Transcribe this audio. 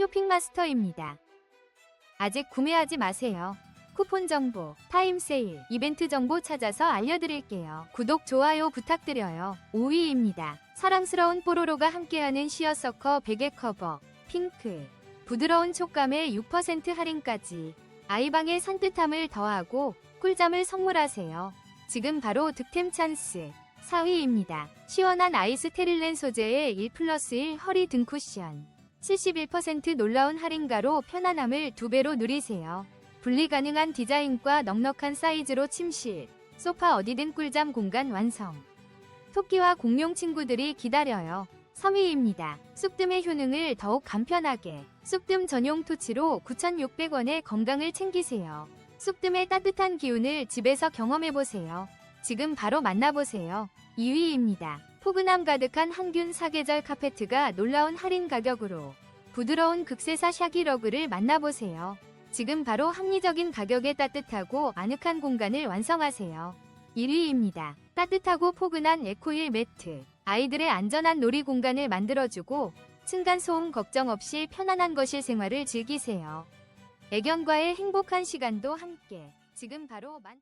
쇼핑마스터입니다. 아직 구매하지 마세요. 쿠폰 정보, 타임 세일, 이벤트 정보 찾아서 알려드릴게요. 구독, 좋아요 부탁드려요. 5위입니다. 사랑스러운 뽀로로가 함께하는 시어서커 베개 커버, 핑크. 부드러운 촉감에 6% 할인까지. 아이방의 산뜻함을 더하고 꿀잠을 선물하세요. 지금 바로 득템 찬스. 4위입니다. 시원한 아이스 테릴렌 소재의 1 플러스 1 허리 등 쿠션. 71% 놀라운 할인가로 편안함을 두 배로 누리세요. 분리 가능한 디자인과 넉넉한 사이즈로 침실, 소파 어디든 꿀잠 공간 완성. 토끼와 공룡 친구들이 기다려요. 3위입니다. 쑥뜸의 효능을 더욱 간편하게. 쑥뜸 전용 토치로 9,600원에 건강을 챙기세요. 쑥뜸의 따뜻한 기운을 집에서 경험해보세요. 지금 바로 만나보세요. 2위입니다. 포근함 가득한 항균 사계절 카페트가 놀라운 할인 가격으로 부드러운 극세사 샤기 러그를 만나보세요. 지금 바로 합리적인 가격에 따뜻하고 아늑한 공간을 완성하세요. 1위입니다. 따뜻하고 포근한 에코일 매트. 아이들의 안전한 놀이 공간을 만들어주고 층간소음 걱정 없이 편안한 거실 생활을 즐기세요. 애견과의 행복한 시간도 함께. 지금 바로 만...